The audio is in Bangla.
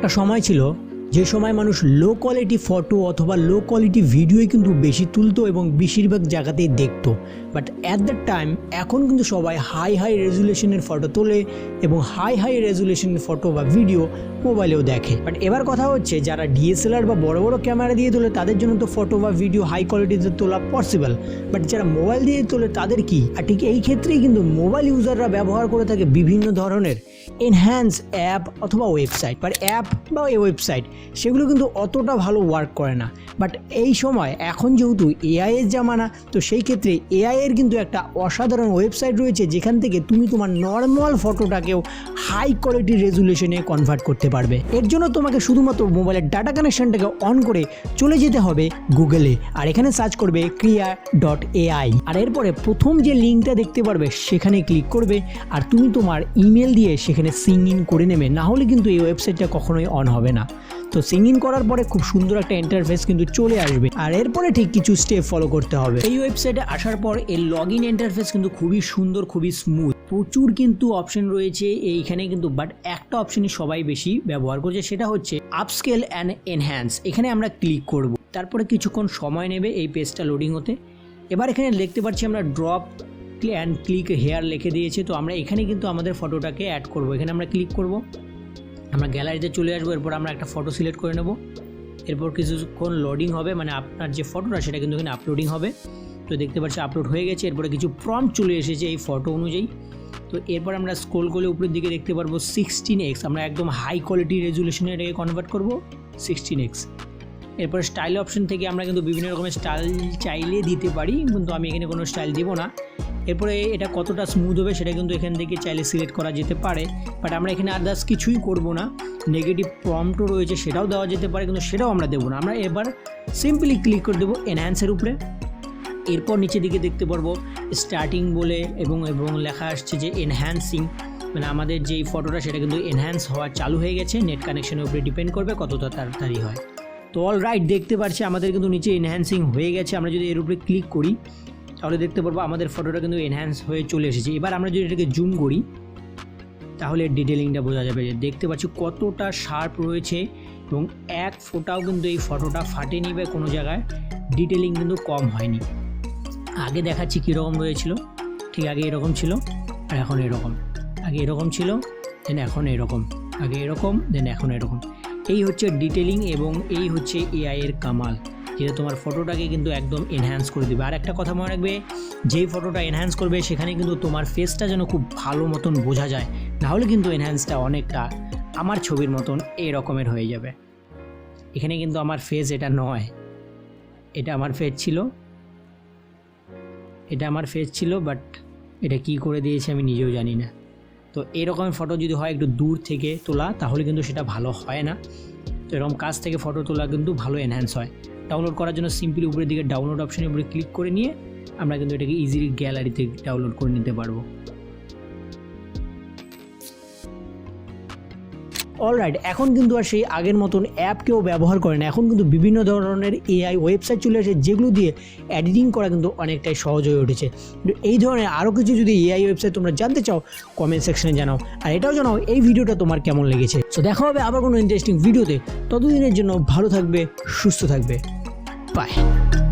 একটা সময় ছিল যে সময় মানুষ লো কোয়ালিটি ফটো অথবা লো কোয়ালিটি ভিডিওই কিন্তু বেশি তুলতো এবং বেশিরভাগ জায়গাতেই দেখতো। বাট অ্যাট দ্য টাইম এখন কিন্তু সবাই হাই হাই রেজুলেশনের ফটো তোলে এবং হাই হাই রেজুলেশনের ফটো বা ভিডিও মোবাইলেও দেখে। বাট এবার কথা হচ্ছে, যারা ডিএসএলআর বা বড় বড় ক্যামেরা দিয়ে তোলে, তাদের জন্য তো ফটো বা ভিডিও হাই কোয়ালিটিতে তোলা পসিবল বাট যারা মোবাইল দিয়ে তোলে, তাদের কি? আর ঠিক এই ক্ষেত্রেই কিন্তু মোবাইল ইউজাররা ব্যবহার করে থাকে বিভিন্ন ধরনের। এনহ্যান্স অ্যাপ অথবা ওয়েবসাইট বা অ্যাপ বা ওয়েবসাইট সেগুলো কিন্তু অতটা ভালো ওয়ার্ক করে না। বাট এই সময়, এখন যেহেতু এআই এর জামানা, তো সেই ক্ষেত্রে এআই এর কিন্তু একটা অসাধারণ ওয়েবসাইট রয়েছে, যেখান থেকে তুমি তোমার নর্মাল ফটোটাকেও হাই কোয়ালিটি রেজুলেশনে কনভার্ট করতে পারবে। এর জন্য তোমাকে শুধুমাত্র মোবাইলের ডাটা কানেকশনটাকে অন করে চলে যেতে হবে গুগলে আর এখানে সার্চ করবে ক্রিয়া ডট এআই আর এরপরে প্রথম যে লিঙ্কটা দেখতে পারবে, সেখানে ক্লিক করবে, আর তুমি তোমার ইমেল দিয়ে সেখানে সিং ইন করে নেবে, না হলে কিন্তু এই ওয়েবসাইটটা কখনোই অন হবে না। তো সিং ইন করার পরে খুব সুন্দর একটা ইন্টারফেস কিন্তু চলে আসবে। আর এরপরে ঠিক কিছু স্টেপ ফলো করতে হবে। এই ওয়েবসাইটে আসার পর এর লগ ইন ইন্টারফেস কিন্তু খুবই সুন্দর, খুবই স্মুথ প্রচুর কিন্তু অপশন রয়েছে এইখানে কিন্তু বাট একটা অপশনই সবাই বেশি ব্যবহার করছে, সেটা হচ্ছে আপস্কেল অ্যান্ড এনহ্যান্স এখানে আমরা ক্লিক করব। তারপরে কিছুক্ষণ সময় নেবে এই পেজটা লোডিং হতে। এবার এখানে দেখতে পাচ্ছি আমরা ড্রপ অ্যান্ড ক্লিক হেয়ার লিখে দিয়েছে, তো আমরা এখানে কিন্তু আমাদের ফটোটাকে অ্যাড করব। এখানে আমরা ক্লিক করব। আমরা গ্যালারিতে চলে আসব, এরপর আমরা একটা ফটো সিলেক্ট করে নেব। এরপর কিছুক্ষণ লোডিং হবে মানে আপনার যে ফটোটা সেটা কিন্তু এখানে আপলোডিং হবে। তো দেখতে পাচ্ছি আপলোড হয়ে গেছে। এরপরে কিছু প্রম চলে এসেছে এই ফটো অনুযায়ী। তো এরপর আমরা স্ক্রোল করলে উপরের দিকে দেখতে পারব সিক্সটিন এক্স আমরা একদম হাই কোয়ালিটি রেজুলেশনে এটাকে কনভার্ট করব সিক্সটিন এক্স এরপর স্টাইল অপশন থেকে আমরা কিন্তু বিভিন্ন রকমের স্টাইল চাইলে দিতে পারি, কিন্তু আমি এখানে কোনো স্টাইল দিব না। এরপরে এটা কতটা স্মুথ হবে সেটা কিন্তু এখান থেকে চাইলে সিলেক্ট করা যেতে পারে বাট আমরা এখানে আদার্স কিছুই করব না। নেগেটিভ প্রম্পটও রয়েছে, সেটাও দেওয়া যেতে পারে, কিন্তু সেটাও আমরা দেবো না। আমরা এবার সিম্পলি ক্লিক করে দেবো এনহ্যান্সের উপরে। এরপর নিচের দিকে দেখতে পারব স্টার্টিং বলে এবং এবং লেখা আসছে যে এনহ্যান্সিং মানে আমাদের যেই ফটোটা সেটা কিন্তু এনহ্যান্স হওয়া চালু হয়ে গেছে। নেট কানেকশনের উপরে ডিপেন্ড করবে কতটা তাড়াতাড়ি হয়। তো অল রাইট দেখতে পাচ্ছি আমাদের কিন্তু নিচে এনহ্যান্সিং হয়ে গেছে। আমরা যদি এর উপরে ক্লিক করি তাহলে দেখতে পারব আমাদের ফটোটা কিন্তু এনহ্যান্স হয়ে চলে এসেছে। এবার আমরা যদি এটাকে জুম করি, তাহলে ডিটেলিংটা বোঝা যাবে যে দেখতে পাচ্ছি কতটা শার্প রয়েছে এবং এক ফোটাও কিন্তু এই ফটোটা ফাটেনি বা কোনো জায়গায়। ডিটেলিং কিন্তু কম হয়নি। আগে দেখাচ্ছি কীরকম রয়েছিল। ঠিক আগে এরকম ছিল, আর এখন এরকম। আগে এরকম ছিল দেন এখন এরকম। আগে এরকম দেন এখন এরকম। এই হচ্ছে ডিটেলিং এবং এই হচ্ছে এআই এর কামাল। যেটা তোমার ফটোটাকে কিন্তু একদম এনহ্যান্স করে দেবে। আর একটা কথা মনে রাখবে, যেই ফটোটা এনহ্যান্স করবে, সেখানে কিন্তু তোমার ফেসটা যেন খুব ভালো মতন বোঝা যায়। নাহলে কিন্তু এনহ্যান্সটা অনেকটা আমার ছবির মতন এই রকমের হয়ে যাবে। এখানে কিন্তু আমার ফেস এটা নয়। এটা আমার ফেস ছিল। এটা আমার ফেস ছিল বাট এটা কি করে দিয়েছে আমি নিজেও জানি না। তো এরকম ফটো যদি হয় একটু দূর থেকে তোলা, তাহলে কিন্তু সেটা ভালো হয় না। তো এরকম কাছ থেকে ফটো তোলা কিন্তু ভালো এনহ্যান্স হয়। ডাউনলোড করার জন্য সিম্পলি উপরের দিকে ডাউনলোড অপশনের উপরে ক্লিক করে নিয়ে আমরা কিন্তু এটাকে ইজিলি গ্যালারিতে ডাউনলোড করে নিতে পারব। অলরাইট এখন কিন্তু আর সেই আগের মতন অ্যাপ কেউ ব্যবহার করে না। এখন কিন্তু বিভিন্ন ধরনের এআই ওয়েবসাইট চলে আসে, যেগুলো দিয়ে এডিটিং করা কিন্তু অনেকটাই সহজ হয়ে উঠেছে। এই ধরনের আরও কিছু যদি এআই ওয়েবসাইট তোমরা জানতে চাও কমেন্ট সেকশনে জানাও। আর এটাও জানাও, এই ভিডিওটা তোমার কেমন লেগেছে? তো দেখা হবে আবার কোনো ইন্টারেস্টিং ভিডিওতে ততদিনের জন্য ভালো থাকবে, সুস্থ থাকবে। Bye.